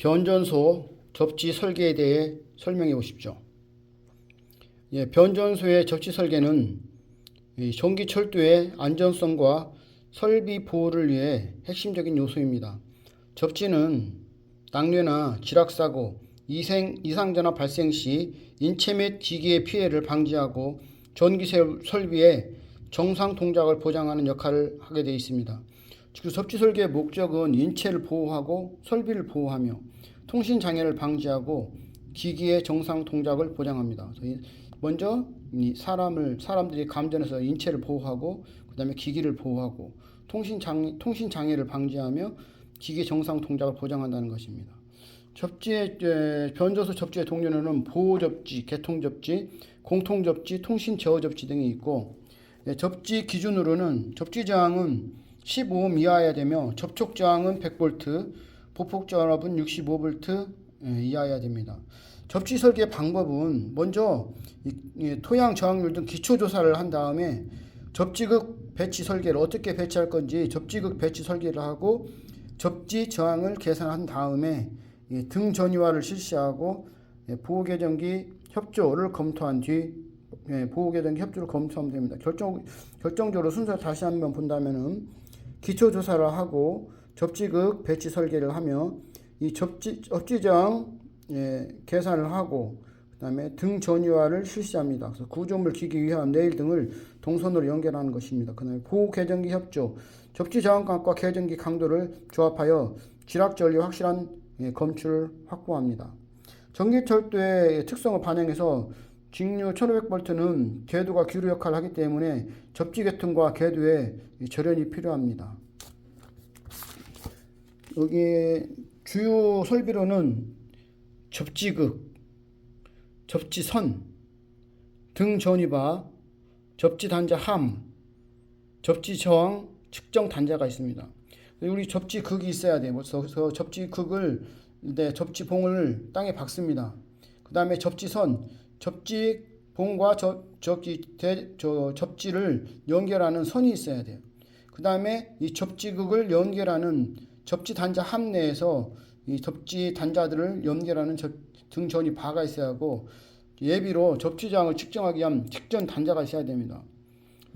변전소 접지 설계에 대해 설명해 보십시오. 예, 변전소의 접지 설계는 이 전기 철도의 안전성과 설비 보호를 위해 핵심적인 요소입니다. 접지는 낙뢰나 지락사고, 이생, 이상전화 발생 시 인체 및 기기의 피해를 방지하고 전기 세- 설비의 정상 동작을 보장하는 역할을 하게 되어 있습니다. 즉 접지 설계의 목적은 인체를 보호하고 설비를 보호하며 통신 장애를 방지하고 기기의 정상 동작을 보장합니다. 먼저 이 사람을 사람들이 감전해서 인체를 보호하고 그다음에 기기를 보호하고 통신 장 통신 장애를 방지하며 기기 정상 동작을 보장한다는 것입니다. 접지의 에, 변조소 접지의 동료는 보호 접지, 개통 접지, 공통 접지, 통신 제어 접지 등이 있고 예, 접지 기준으로는 접지 저항은 15옴 이하여야 되며 접촉 저항은 100V, 보폭 저압은 65V 예, 이하여야 됩니다. 접지 설계 방법은 먼저 토양 저항률 등 기초 조사를 한 다음에 접지극 배치 설계를 어떻게 배치할 건지 접지극 배치 설계를 하고 접지 저항을 계산한 다음에 이등 전이화를 실시하고 예, 보호 계정기 협조를 검토한 뒤 예, 보호 계정기 협조를 검토하면 됩니다. 결정 결정적으로 순서를 다시 한번 본다면은 기초 조사를 하고 접지극 배치 설계를 하며 이 접지 접지 저항 예, 계산을 하고 그 다음에 등 전이화를 실시합니다. 그래서 구조물 기기 위험 레일 등을 동선으로 연결하는 것입니다. 그 다음에 보호 계정기 협조 접지 저항값과 계정기 강도를 조합하여 지락 전류 확실한 예, 검출을 확보합니다. 전기철도의 특성을 반영해서 직류 1500V는 궤도가 기류 역할을 하기 때문에 접지 계통과 궤도의 이 절연이 필요합니다. 여기 주요 설비로는 접지극, 접지선, 등 전이바, 접지 단자 함, 접지 저항 측정 단자가 있습니다. 우리 접지 극이 있어야 돼요. 그래서 접지 극을 네, 접지 봉을 땅에 박습니다. 그 다음에 접지선, 접지 봉과 저, 저기 대, 저 접지를 연결하는 선이 있어야 돼요. 그 다음에 이 접지극을 연결하는 접지 단자 함 내에서 이 접지 단자들을 연결하는 접, 등전이 바가 있어야 하고 예비로 접지장을 측정하기 위한 측정 단자가 있어야 됩니다.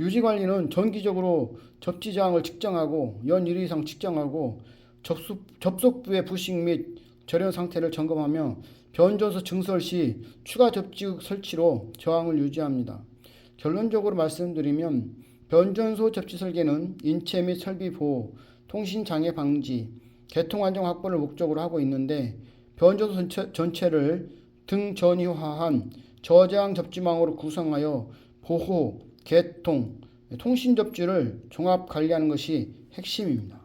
유지 관리는 정기적으로 접지장을 측정하고 연 1회 이상 측정하고 접속, 접속부의 부식 및 절연 상태를 점검하며 변전소 증설 시 추가 접지 설치로 저항을 유지합니다. 결론적으로 말씀드리면 변전소 접지 설계는 인체 및 설비 보호, 통신 장애 방지, 개통 안정 확보를 목적으로 하고 있는데 변전소 전체, 전체를 등 전이화한 저장 접지망으로 구성하여 보호, 개통, 통신 접지를 종합 관리하는 것이 핵심입니다.